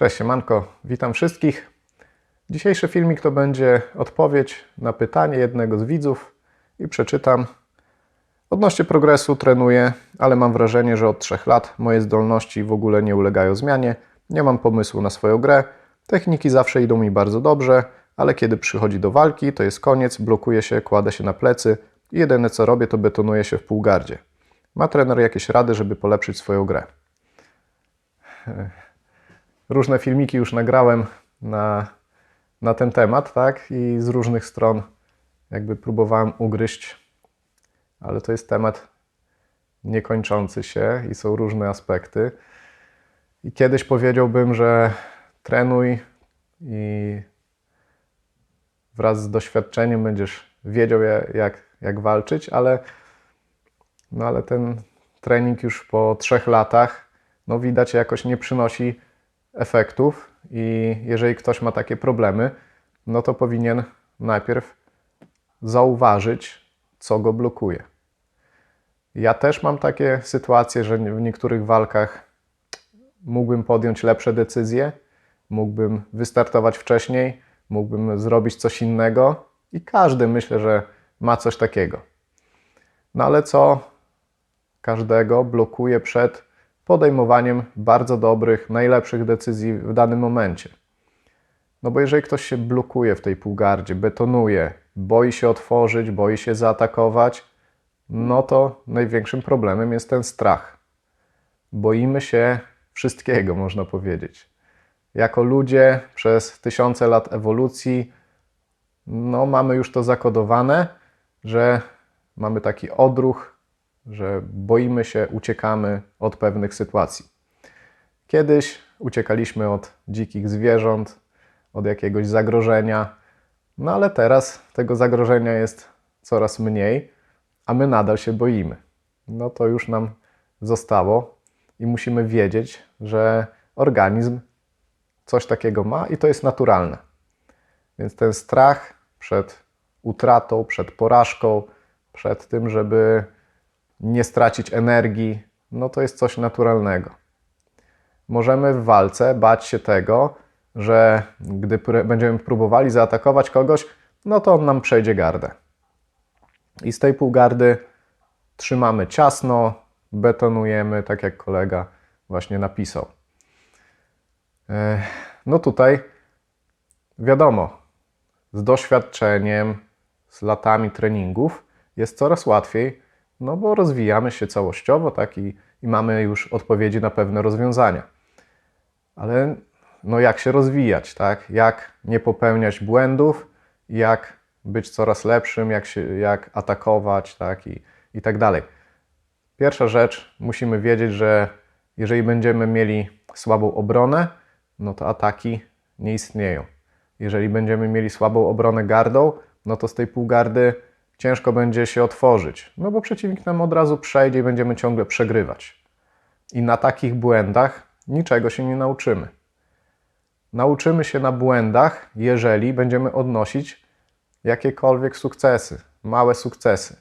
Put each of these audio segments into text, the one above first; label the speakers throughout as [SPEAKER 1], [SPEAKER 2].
[SPEAKER 1] Cześć, siemanko, witam wszystkich. Dzisiejszy filmik to będzie odpowiedź na pytanie jednego z widzów i przeczytam. Odnośnie progresu trenuję, ale mam wrażenie, że od 3 lat moje zdolności w ogóle nie ulegają zmianie. Nie mam pomysłu na swoją grę. Techniki zawsze idą mi bardzo dobrze, ale kiedy przychodzi do walki, to jest koniec, blokuję się, kładę się na plecy i jedyne co robię, to betonuję się w półgardzie. Ma trener jakieś rady, żeby polepszyć swoją grę? Różne filmiki już nagrałem na, na ten temat, tak? I z różnych stron jakby próbowałem ugryźć, ale to jest temat niekończący się i są różne aspekty. I kiedyś powiedziałbym, że trenuj i wraz z doświadczeniem będziesz wiedział, jak, jak walczyć, ale, no ale ten trening już po trzech latach, no widać, jakoś nie przynosi efektów i jeżeli ktoś ma takie problemy, no to powinien najpierw zauważyć, co go blokuje. Ja też mam takie sytuacje, że w niektórych walkach mógłbym podjąć lepsze decyzje, mógłbym wystartować wcześniej, mógłbym zrobić coś innego i każdy myślę, że ma coś takiego. No ale co każdego blokuje przed podejmowaniem bardzo dobrych, najlepszych decyzji w danym momencie. No bo jeżeli ktoś się blokuje w tej półgardzie, betonuje, boi się otworzyć, boi się zaatakować, no to największym problemem jest ten strach. Boimy się wszystkiego, można powiedzieć. Jako ludzie przez tysiące lat ewolucji, no mamy już to zakodowane, że mamy taki odruch że boimy się, uciekamy od pewnych sytuacji. Kiedyś uciekaliśmy od dzikich zwierząt, od jakiegoś zagrożenia, no ale teraz tego zagrożenia jest coraz mniej, a my nadal się boimy. No to już nam zostało i musimy wiedzieć, że organizm coś takiego ma i to jest naturalne. Więc ten strach przed utratą, przed porażką, przed tym, żeby nie stracić energii, no to jest coś naturalnego. Możemy w walce bać się tego, że gdy będziemy próbowali zaatakować kogoś, no to on nam przejdzie gardę. I z tej półgardy trzymamy ciasno, betonujemy, tak jak kolega właśnie napisał. No tutaj wiadomo, z doświadczeniem, z latami treningów jest coraz łatwiej no bo rozwijamy się całościowo, tak, i, i mamy już odpowiedzi na pewne rozwiązania. Ale no jak się rozwijać, tak? Jak nie popełniać błędów, jak być coraz lepszym, jak, się, jak atakować, tak? I, I tak dalej. Pierwsza rzecz, musimy wiedzieć, że jeżeli będziemy mieli słabą obronę, no to ataki nie istnieją. Jeżeli będziemy mieli słabą obronę gardą, no to z tej półgardy ciężko będzie się otworzyć, no bo przeciwnik nam od razu przejdzie i będziemy ciągle przegrywać. I na takich błędach niczego się nie nauczymy. Nauczymy się na błędach, jeżeli będziemy odnosić jakiekolwiek sukcesy, małe sukcesy.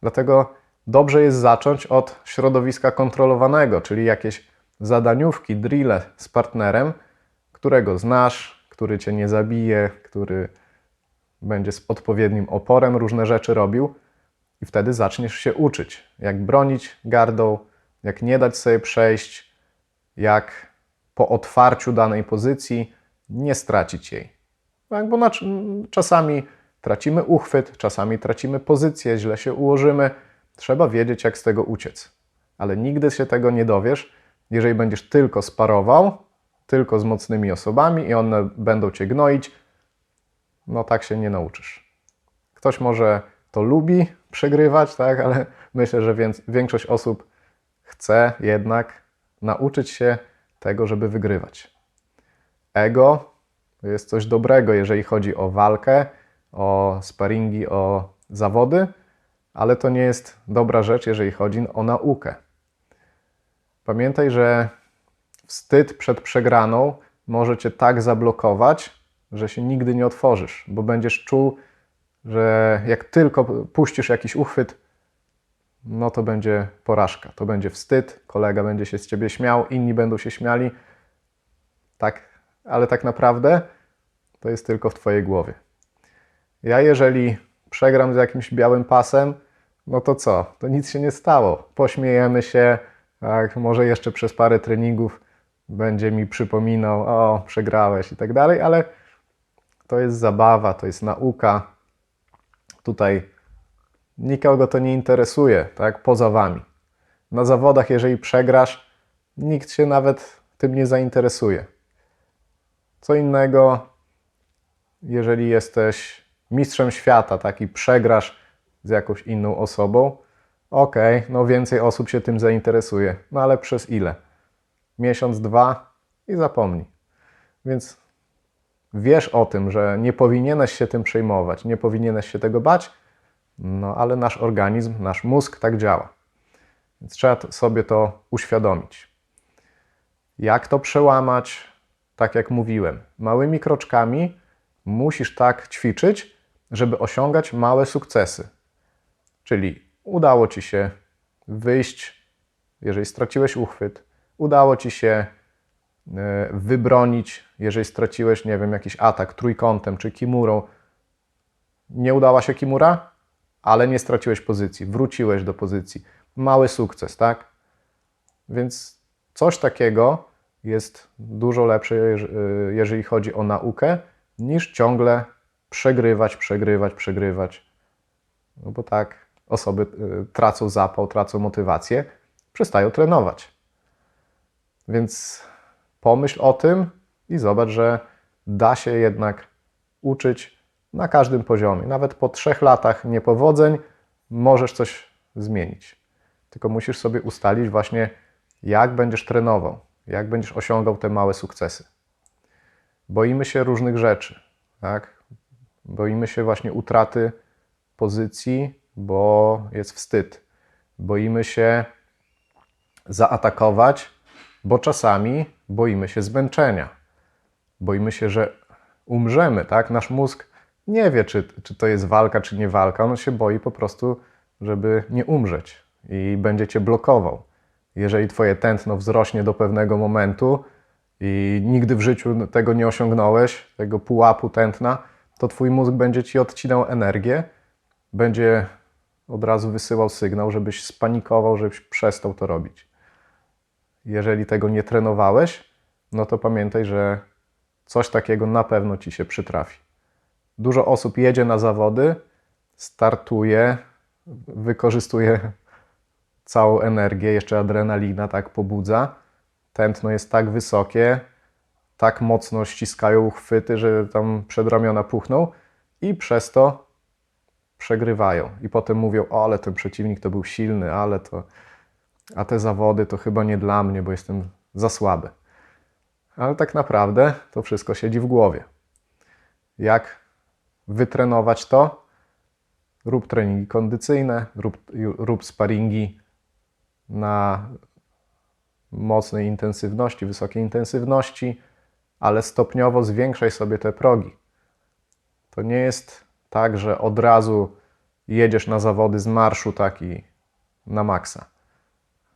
[SPEAKER 1] Dlatego dobrze jest zacząć od środowiska kontrolowanego, czyli jakieś zadaniówki, drille z partnerem, którego znasz, który cię nie zabije, który będzie z odpowiednim oporem różne rzeczy robił i wtedy zaczniesz się uczyć, jak bronić gardą, jak nie dać sobie przejść, jak po otwarciu danej pozycji nie stracić jej. Tak, bo na, czasami tracimy uchwyt, czasami tracimy pozycję, źle się ułożymy. Trzeba wiedzieć, jak z tego uciec. Ale nigdy się tego nie dowiesz, jeżeli będziesz tylko sparował, tylko z mocnymi osobami i one będą cię gnoić, no tak się nie nauczysz. Ktoś może to lubi przegrywać, tak, ale myślę, że większość osób chce jednak nauczyć się tego, żeby wygrywać. Ego jest coś dobrego, jeżeli chodzi o walkę, o sparingi, o zawody, ale to nie jest dobra rzecz, jeżeli chodzi o naukę. Pamiętaj, że wstyd przed przegraną może cię tak zablokować, że się nigdy nie otworzysz, bo będziesz czuł, że jak tylko puścisz jakiś uchwyt, no to będzie porażka, to będzie wstyd, kolega będzie się z ciebie śmiał, inni będą się śmiali Tak, ale tak naprawdę to jest tylko w Twojej głowie. Ja, jeżeli przegram z jakimś białym pasem, no to co? To nic się nie stało. Pośmiejemy się, tak, może jeszcze przez parę treningów będzie mi przypominał, o, przegrałeś i tak dalej, ale to jest zabawa, to jest nauka. Tutaj nikogo to nie interesuje, tak, poza Wami. Na zawodach, jeżeli przegrasz, nikt się nawet tym nie zainteresuje. Co innego, jeżeli jesteś mistrzem świata, tak, i przegrasz z jakąś inną osobą, okej, okay, no więcej osób się tym zainteresuje, no ale przez ile? Miesiąc, dwa i zapomnij. Więc wiesz o tym, że nie powinieneś się tym przejmować, nie powinieneś się tego bać, no ale nasz organizm, nasz mózg tak działa. Więc trzeba sobie to uświadomić. Jak to przełamać? Tak jak mówiłem, małymi kroczkami musisz tak ćwiczyć, żeby osiągać małe sukcesy. Czyli udało ci się wyjść, jeżeli straciłeś uchwyt, udało ci się wybronić, jeżeli straciłeś, nie wiem, jakiś atak trójkątem czy kimurą. Nie udała się kimura, ale nie straciłeś pozycji, wróciłeś do pozycji. Mały sukces, tak? Więc coś takiego jest dużo lepsze, jeżeli chodzi o naukę, niż ciągle przegrywać, przegrywać, przegrywać. No bo tak osoby y, tracą zapał, tracą motywację, przestają trenować. Więc pomyśl o tym i zobacz, że da się jednak uczyć na każdym poziomie. Nawet po trzech latach niepowodzeń możesz coś zmienić. Tylko musisz sobie ustalić właśnie, jak będziesz trenował, jak będziesz osiągał te małe sukcesy. Boimy się różnych rzeczy, tak? Boimy się właśnie utraty pozycji, bo jest wstyd. Boimy się zaatakować, bo czasami boimy się zmęczenia. Boimy się, że umrzemy, tak? Nasz mózg nie wie, czy, czy to jest walka, czy nie walka. On się boi po prostu, żeby nie umrzeć i będzie cię blokował. Jeżeli twoje tętno wzrośnie do pewnego momentu i nigdy w życiu tego nie osiągnąłeś, tego pułapu tętna, to twój mózg będzie ci odcinał energię, będzie od razu wysyłał sygnał, żebyś spanikował, żebyś przestał to robić. Jeżeli tego nie trenowałeś, no to pamiętaj, że coś takiego na pewno ci się przytrafi. Dużo osób jedzie na zawody, startuje, wykorzystuje całą energię, jeszcze adrenalina tak pobudza. Tętno jest tak wysokie, tak mocno ściskają uchwyty, że tam przedramiona puchną i przez to przegrywają. I potem mówią, ale ten przeciwnik to był silny, ale to... A te zawody to chyba nie dla mnie, bo jestem za słaby. Ale tak naprawdę to wszystko siedzi w głowie. Jak wytrenować to? Rób treningi kondycyjne, rób, rób sparingi na mocnej intensywności, wysokiej intensywności, ale stopniowo zwiększaj sobie te progi. To nie jest tak, że od razu jedziesz na zawody z marszu taki na maksa.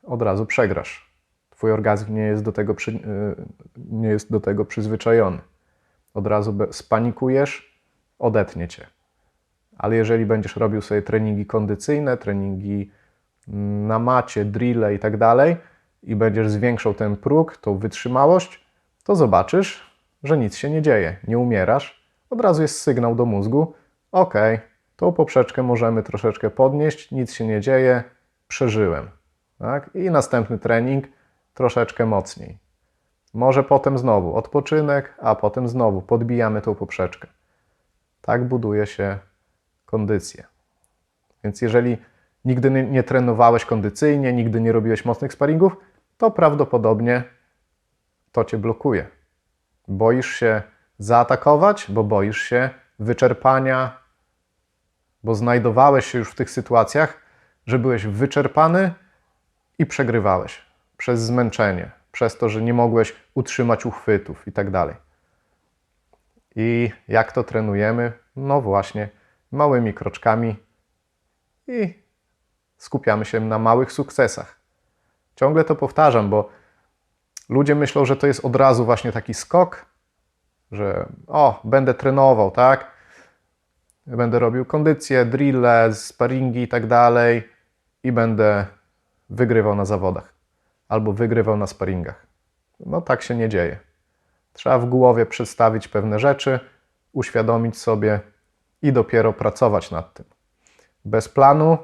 [SPEAKER 1] Od razu przegrasz. Twój organizm nie jest do tego, przy, y, nie jest do tego przyzwyczajony. Od razu spanikujesz, odetnie cię. Ale jeżeli będziesz robił sobie treningi kondycyjne, treningi na macie, drille i tak dalej, i będziesz zwiększał ten próg, tą wytrzymałość, to zobaczysz, że nic się nie dzieje, nie umierasz. Od razu jest sygnał do mózgu: OK, tą poprzeczkę możemy troszeczkę podnieść, nic się nie dzieje, przeżyłem. Tak? I następny trening troszeczkę mocniej. Może potem znowu odpoczynek, a potem znowu podbijamy tą poprzeczkę. Tak buduje się kondycję. Więc jeżeli nigdy nie, trenowałeś kondycyjnie, nigdy nie robiłeś mocnych sparingów, to prawdopodobnie to cię blokuje. Boisz się zaatakować, bo boisz się wyczerpania, bo znajdowałeś się już w tych sytuacjach, że byłeś wyczerpany i przegrywałeś przez zmęczenie, przez to, że nie mogłeś utrzymać uchwytów i tak dalej. I jak to trenujemy? No właśnie, małymi kroczkami i skupiamy się na małych sukcesach. Ciągle to powtarzam, bo ludzie myślą, że to jest od razu właśnie taki skok, że o, będę trenował, tak? Będę robił kondycję, drille, sparingi i tak dalej i będę wygrywał na zawodach albo wygrywał na sparingach. No tak się nie dzieje. Trzeba w głowie przedstawić pewne rzeczy, uświadomić sobie i dopiero pracować nad tym. Bez planu,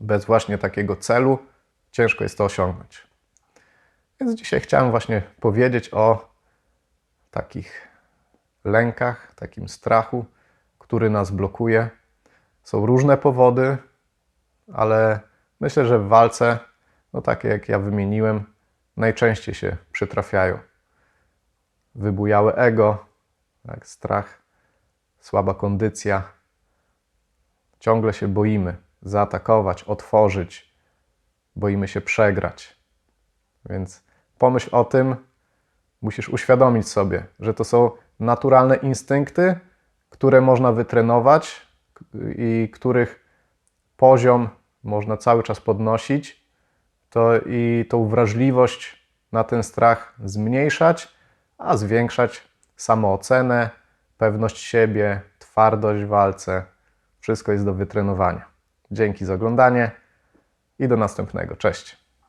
[SPEAKER 1] bez właśnie takiego celu, ciężko jest to osiągnąć. Więc dzisiaj chciałem właśnie powiedzieć o takich lękach, takim strachu, który nas blokuje. Są różne powody, ale myślę, że w walce, no takie jak ja wymieniłem, najczęściej się przytrafiają. Wybujałe ego, tak, strach, słaba kondycja. Ciągle się boimy zaatakować, otworzyć, boimy się przegrać. Więc pomyśl o tym, musisz uświadomić sobie, że to są naturalne instynkty, które można wytrenować i których poziom można cały czas podnosić, to i tą wrażliwość na ten strach zmniejszać, a zwiększać samoocenę, pewność siebie, twardość w walce. Wszystko jest do wytrenowania. Dzięki za oglądanie i do następnego. Cześć.